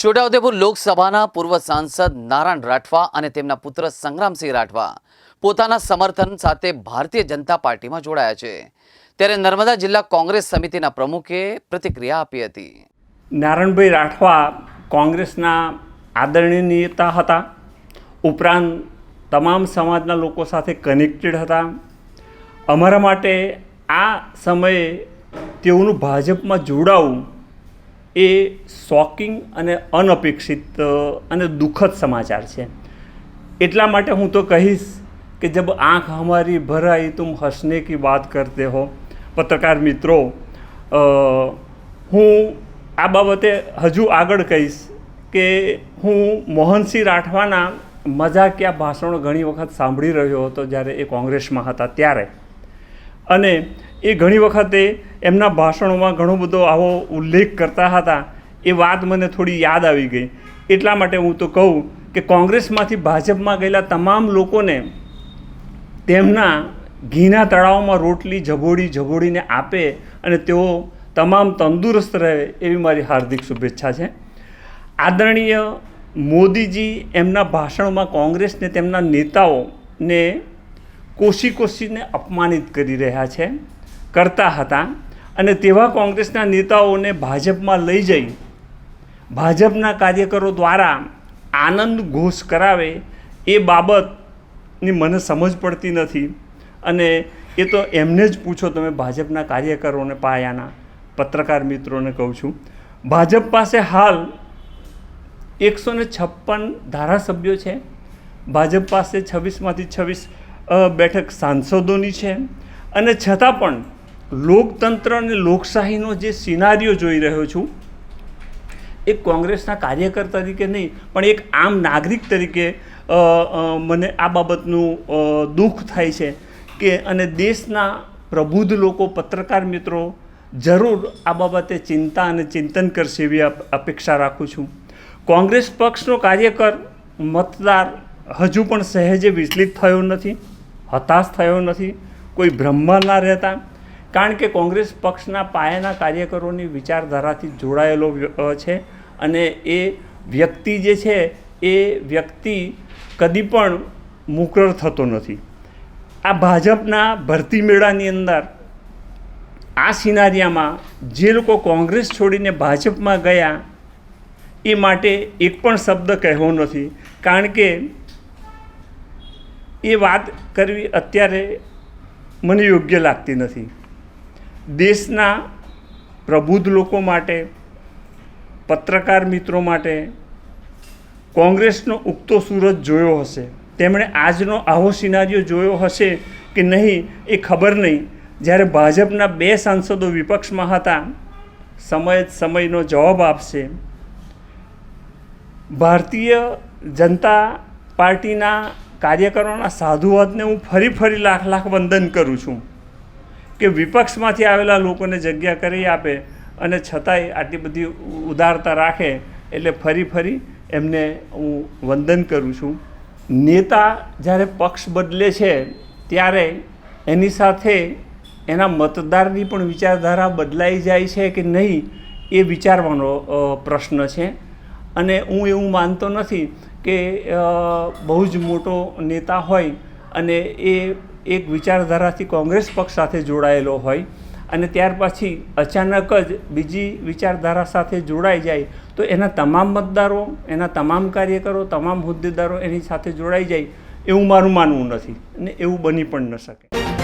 છોટાઉદેપુર લોકસભાના પૂર્વ સાંસદ નારાયણ રાઠવા અને તેમના પુત્ર સંગ્રામસિંહ રાઠવા પોતાના સમર્થન સાથે ભારતીય જનતા પાર્ટીમાં જોડાયા છે. ત્યારે નર્મદા જિલ્લા કોંગ્રેસ સમિતિના પ્રમુખે પ્રતિક્રિયા આપી હતી. નારાયણભાઈ રાઠવા કોંગ્રેસના આદરણીય નેતા હતા. ઉપરાંત તમામ સમાજના લોકો સાથે કનેક્ટેડ હતા. અમારા માટે આ સમયે તેઓનું ભાજપમાં જોડાવું એ શોકિંગ અને અનપેક્ષિત અને દુઃખદ સમાચાર છે. એટલા માટે હું તો કહીશ કે જબ આંખ હમારી ભરાઈ તુમ હસને કી વાત કરતે હો. પત્રકાર મિત્રો હું આ બાબતે હજુ આગળ કહીશ કે હું મોહનસિંહ રાઠવાના મજાકિયા ભાષણો ઘણી વખત સાંભળી રહ્યો હતો જ્યારે એ કોંગ્રેસમાં હતા ત્યારે. અને એ ઘણી વખતે એમના ભાષણોમાં ઘણો બધો આવો ઉલ્લેખ કરતા હતા, એ વાત મને થોડી યાદ આવી ગઈ. એટલા માટે હું તો કહું કે કોંગ્રેસમાંથી ભાજપમાં ગયેલા તમામ લોકોને તેમના ઘીના તળાવમાં રોટલી ઝબોડી ઝબોડીને આપે અને તેઓ તમામ તંદુરસ્ત રહે એવી મારી હાર્દિક શુભેચ્છા છે. આદરણીય મોદીજી એમના ભાષણોમાં કોંગ્રેસને તેમના નેતાઓને કોશી કોશીને અપમાનિત કરી રહ્યા છે. કરતા હતા અને તેવા કોંગ્રેસના નેતાઓને ભાજપમાં લઈ જઈ ભાજપના કાર્યકરો દ્વારા આનંદ ઘોષ કરાવે એ બાબતની મને સમજ પડતી નથી અને એ તો એમને જ પૂછો તમે ભાજપના કાર્યકરોને પાયાના પત્રકાર મિત્રોને કહું છું. ભાજપ પાસે હાલ એકસો ને છપ્પન ધારાસભ્યો છે. ભાજપ પાસે છવ્વીસમાંથી છવ્વીસ બેઠક સાંસદોની છે. અને છતાં પણ લોકતંત્ર અને લોકશાહીનો જે સિનારીઓ જોઈ રહ્યો છું એક કોંગ્રેસના કાર્યકર તરીકે નહીં, પણ એક આમ નાગરિક તરીકે મને આ બાબતનું દુઃખ થાય છે કે અને દેશના પ્રબુદ્ધ લોકો, પત્રકાર મિત્રો જરૂર આ બાબતે ચિંતા અને ચિંતન કરશે એવી અપેક્ષા રાખું છું. કોંગ્રેસ પક્ષનો કાર્યકર, મતદાર હજુ પણ સહેજે વિચલિત થયો નથી, હતાશ થયો નથી, કોઈ ભ્રમમાં ના રહેતા કારણ કે કોંગ્રેસ પક્ષના પાયાના કાર્યકરોની વિચારધારાથી જોડાયેલો છે અને એ વ્યક્તિ જે છે, એ વ્યક્તિ કદી પણ મુકરર થતો નથી. આ ભાજપના ભરતી મેળાની અંદર આ સિનારિયામાં જે લોકો કોંગ્રેસ છોડીને ભાજપમાં ગયા, એ માટે એક પણ શબ્દ કહેવો નથી. કારણ કે એ વાત કરવી અત્યારે મને યોગ્ય લાગતી નથી. દેશના પ્રબુદ્ધ લોકો માટે, પત્રકાર મિત્રો માટે કોંગ્રેસનો ઉગતો સૂરજ જોયો હશે. તેમણે આજનો આવો સિનારીઓ જોયો હશે કે નહીં એ ખબર નહીં. જ્યારે ભાજપના બે સાંસદો વિપક્ષમાં હતા, સમય જ સમયનો જવાબ આપશે. ભારતીય જનતા પાર્ટીના કાર્યકરોના સાધુવાદને હું ફરી ફરી લાખ લાખ વંદન કરું છું. કે વિપક્ષમાંથી આવેલા લોકોને જગ્યા કરી આપે અને છતાંય આટલી બધી ઉદારતા રાખે એટલે ફરી ફરી એમને હું વંદન કરું છું. નેતા જ્યારે પક્ષ બદલે છે ત્યારે એની સાથે એના મતદારની પણ વિચારધારા બદલાઈ જાય છે કે નહીં એ વિચારવાનો પ્રશ્ન છે. અને હું એવું માનતો નથી કે બહુ જ મોટો નેતા હોય અને એ એક વિચારધારાથી કોંગ્રેસ પક્ષ સાથે જોડાયેલો હોય અને ત્યાર પછી અચાનક જ બીજી વિચારધારા સાથે જોડાઈ જાય, તો એના તમામ મતદારો, એના તમામ કાર્યકરો, તમામ હોદ્દેદારો એની સાથે જોડાઈ જાય એવું મારું માનવું નથી અને એવું બની પણ ન શકે.